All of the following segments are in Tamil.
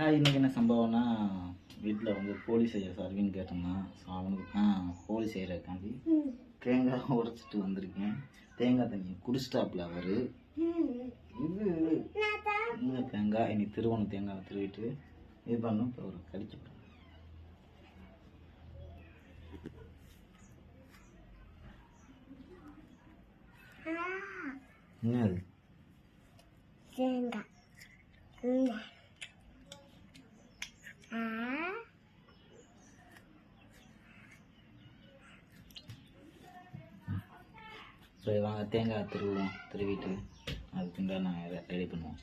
இன்றைக்கி இன்னைக்கு என்ன சம்பவம்னா வீட்டில் வந்து கோழி செய்ய சர்வின்னு கேட்டோம்னா ஸோ அவனுக்கு தான் கோழி செய்கிறக்காண்டி தேங்காய் உடைச்சிட்டு வந்திருக்கேன். தேங்காய் தண்ணி குடிச்சிட்டாப்புல அவர். இது இந்த தேங்காய் இனி திருவணம் தேங்காய் திருவிட்டு இது பண்ணும் இப்போ ஒரு கடிச்சு என்ன அது தேங்காய் இந்த ஆ சரி வாங்க தேங்காய் திருவுவோம் திருவிட்டு அதுக்குண்டா நாங்கள் ரெடி பண்ணுவோம்.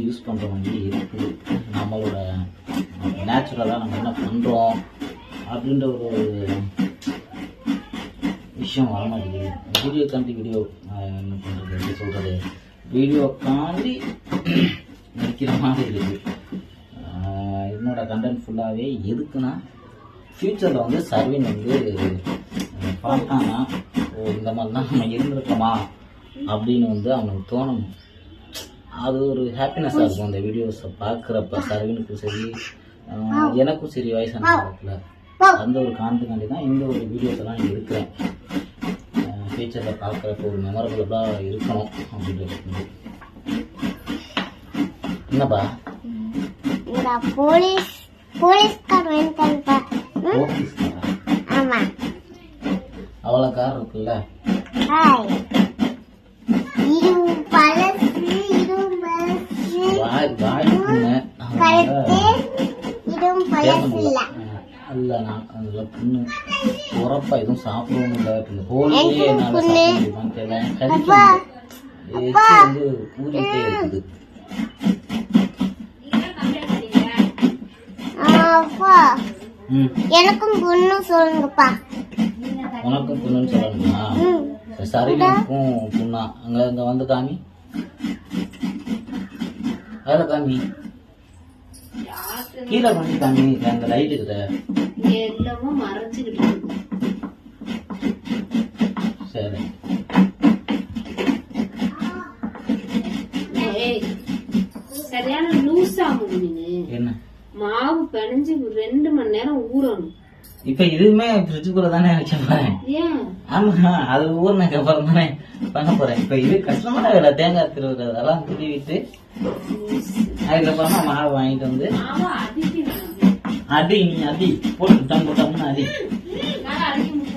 யூஸ் பண்ணுற வண்டி இருக்குது நம்மளோட நேச்சுரலாக நம்ம என்ன பண்ணுறோம் அப்படின்ற ஒரு விஷயம் வர மாட்டேங்குது வீடியோ கண்டி வீடியோ என்ன பண்ணுறது எப்படி சொல்கிறது வீடியோ காண்டி நடிக்கிற மாதிரி இருக்குது என்னோட கண்டென்ட் ஃபுல்லாகவே எதுக்குன்னா ஃப்யூச்சரில் வந்து சர்வின் வந்து பார்த்தானா ஓ இந்த மாதிரி தான் நம்ம இருந்திருக்கோமா அப்படின்னு வந்து அவனுக்கு தோணணும் அது ஒரு ஹாப்பினஸ்ஸாக இருக்கும் அந்த வீடியோஸை பார்க்குறப்ப. சர்வினுக்கும் சரி எனக்கும் சரி வயசான காலத்தில். அந்த ஒரு காரணத்துக்காண்டி தான் இந்த ஒரு வீடியோஸ் எல்லாம் இருக்கிறேன் ஃபியூச்சரில் பார்க்குறப்ப ஒரு மெமரபுளாக இருக்கணும் அப்படின்றது என்னப்பா? போலீஸ் போலீஸ்கார் ஆமா. அவ்வளோ கார் இருக்குல்ல? ஹாய். இது பழசு இது பழசு வாய் வாய் கரெக்டு இதுவும் பழசு இல்ல அல்ல நான் அதில் புண்ணு எதுவும் சாப்பிடவும் இல்லை இந்த ஹோலியே என்னால் சாப்பிட முடியுமான்னு தெரியல வந்து இருக்குது எனக்கும் பொண்ணு சொல்லுங்கப்பா உனக்கும் புண்ணுன்னு சொல்லணுமா சரிக்கும் புண்ணா அங்க அங்க வந்து காமி அதில் காமி கீழே பண்ணி காமி அந்த லைட் இருக்குத எல்லாமோ மறைச்சுக்கிட்டு இருக்கு. சரி. ஏய், சரியான லூஸ் ஆகும் என்ன? மாவு பிணைஞ்சு ரெண்டு மணி நேரம் ஊறணும். இப்ப இதுவுமே ஃப்ரிட்ஜுக்குள்ள தானே வைக்க போறேன்? ஆமா அது ஊர்னக்கு அப்புறம் தானே பண்ண போறேன். இப்ப இது கஷ்டமான வேலை தேங்காய் திருவுறது அதெல்லாம் திருவிட்டு அதுக்கப்புறமா மாவு வாங்கிட்டு வந்து அடி நீ அடி போட்டு டம் டம்னு அடி நான் அடிக்க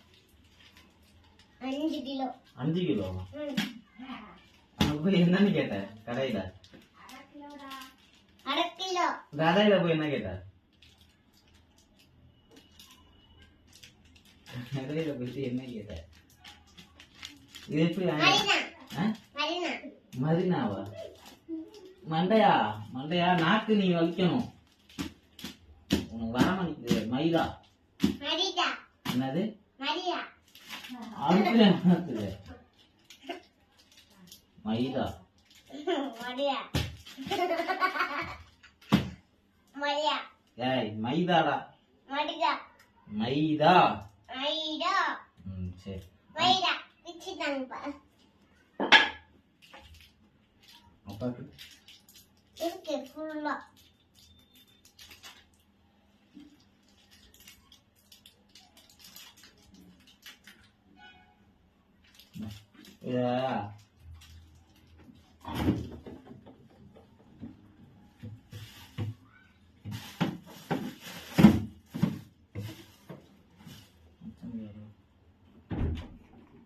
அஞ்சு கிலோ. அஞ்சு கிலோ? போய் என்னன்னு கேட்ட கடையில. கடையில போய் என்ன கேட்ட கடையில போயிட்டு என்ன கேட்ட இது எப்படி மதினாவா மண்டையா? மண்டையா? நாக்கு நீ வலிக்கணும். உனக்கு வர மைதா மரிதா. என்னது? மரியா. அதுக்குள்ள என்னது மைதா மரியா மரியா ஏய் மைதாடா மரியா மைதா மைதா ம் சரி மைதா பிச்சு தாங்கப்பா அப்பாவுக்கு இருக்கு ஃபுல்லா இதா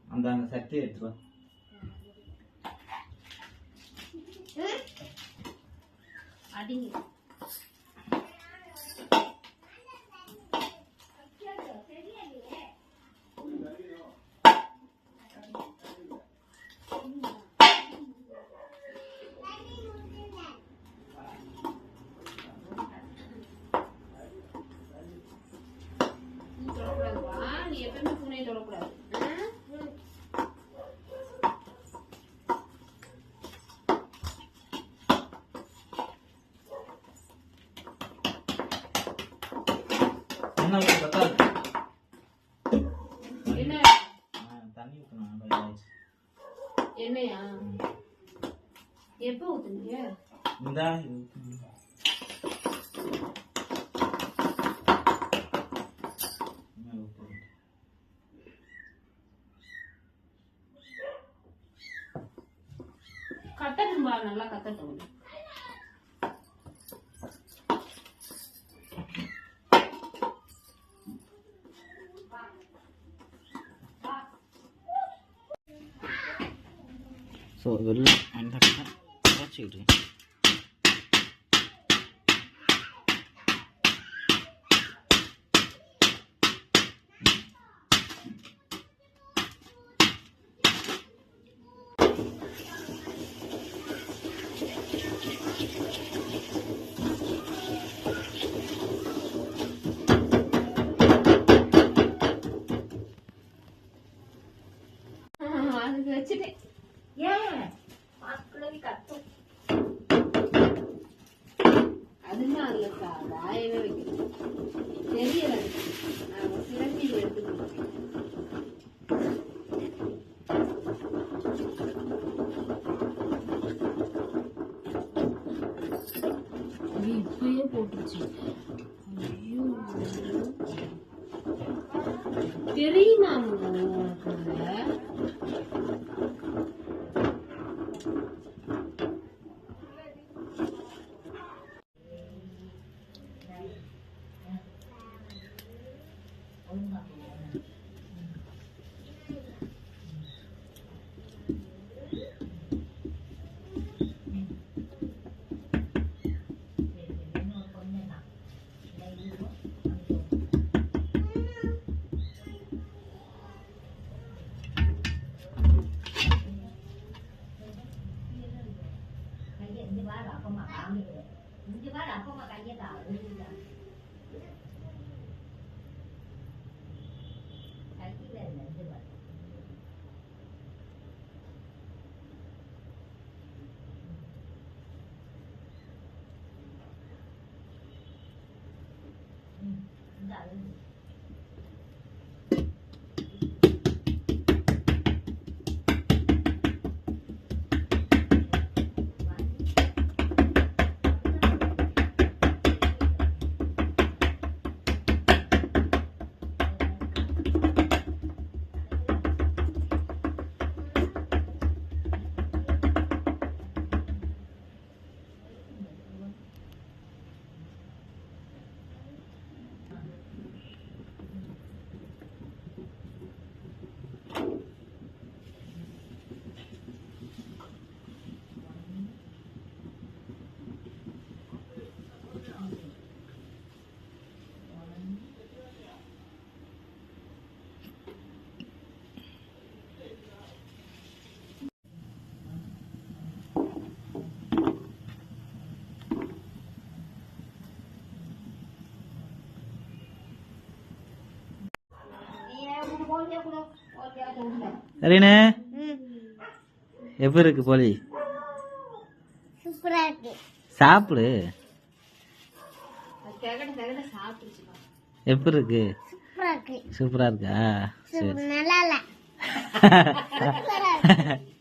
அந்த அந்த சக்தி எடுத்துருவா அடிங்க என்ன ஊத்து பத்தாது என்ன? தண்ணி ஊற்றணும். என்னையா எப்போ ஊத்துனீங்க? இந்தா. கட்டட்டும்பா நல்லா கத்தட்டும் ஸோ வெள்ளம் அந்த குறைச்சிக்கிட்டு Vereyim ama. தெரியுமா உனக்கு சரிண்ணே எப்படி இருக்கு போலி சூப்பரா இருக்கு சாப்பிடு அது தகட தகட சாப்பிட்டுச்சுப்பா எப்படி இருக்கு சூப்பரா இருக்கு சூப்பரா இருக்கா சரி சூப்பர் நல்லா இல்ல சூப்பரா இருக்கு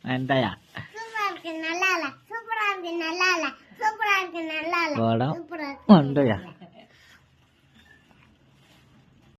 வேண்டாயா? சூப்பரா இருக்கு நல்லா இல்ல. சூப்பரா இருக்கு நல்லா இல்ல. சூப்பரா இருக்கு நல்லா வாடா சூப்பரா இருக்கு. வண்டையா